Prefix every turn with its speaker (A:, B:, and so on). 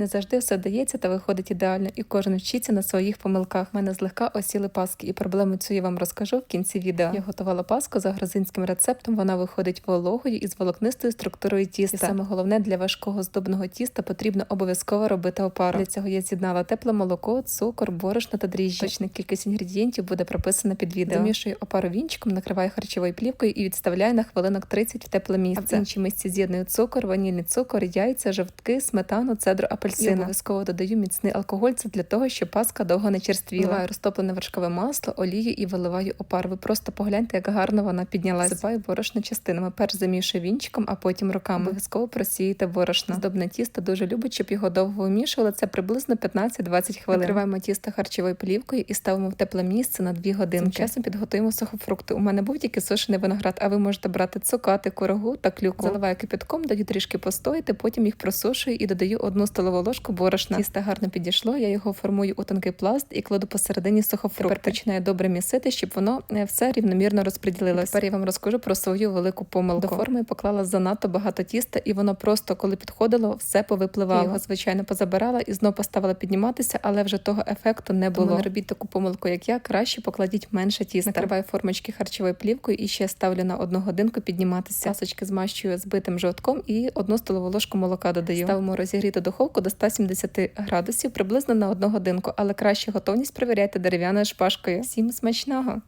A: Не завжди все дається та виходить ідеально, і кожен вчиться на своїх помилках. У мене злегка осіли паски, і проблему цю я вам розкажу в кінці відео. Я готувала паску за грузинським рецептом. Вона виходить вологою і з волокнистою структурою тіста. І саме головне для важкого здобного тіста потрібно обов'язково робити опару. Для цього я з'єднала тепле молоко, цукор, борошно та дріжджі. Точна кількість інгредієнтів буде прописана під відео. Замішую опару вінчиком, накриваю харчовою плівкою і відставляю на хвилинок 30 в тепле місце. А в іншій мисці з'єдную цукор, ванільний цукор, яйця, жовтки, сметану, цедру апельсина. І обов'язково додаю міцний алкоголь. Це для того, щоб паска довго не черствіла. Вливаю розтоплене вершкове масло, олію і виливаю опар. Ви просто погляньте, як гарно вона піднялась. Засипаю борошно частинами. Перш замішую вінчиком, а потім руками. Обов'язково просіяйте борошно. Здобне тісто дуже любить, щоб його довго вимішували. Це приблизно 15-20 хвилин. Накриваємо тісто харчовою плівкою і ставимо в тепле місце на 2 години. Цим часом підготуємо сухофрукти. У мене був тільки сушений виноград, а ви можете брати цукати, курагу та клюкву. Заливаю кипятком, даю трішки постояти, потім їх просушую і додаю одну столову ложку борошна. Тісто гарно підійшло. Я його формую у тонкий пласт і кладу посередині сухофрукти. Тепер починаю добре місити, щоб воно е, все рівномірно розподілилось. Тепер я вам розкажу про свою велику помилку. До форми поклала занадто багато тіста, і воно просто, коли підходило, все повипливало. Я його звичайно позабирала і знов поставила підніматися, але вже того ефекту не було. Тому не робіть таку помилку, як я. Краще покладіть менше тіста. Накриваю формочки харчовою плівкою і ще ставлю на одну годинку підніматися. Пасочки змащую збитим жовтком і одну столову ложку молока додаю. Ставимо розігріту духовку до 170 градусів приблизно на одну годинку, але краще готовність перевіряйте дерев'яною шпажкою. Всім смачного!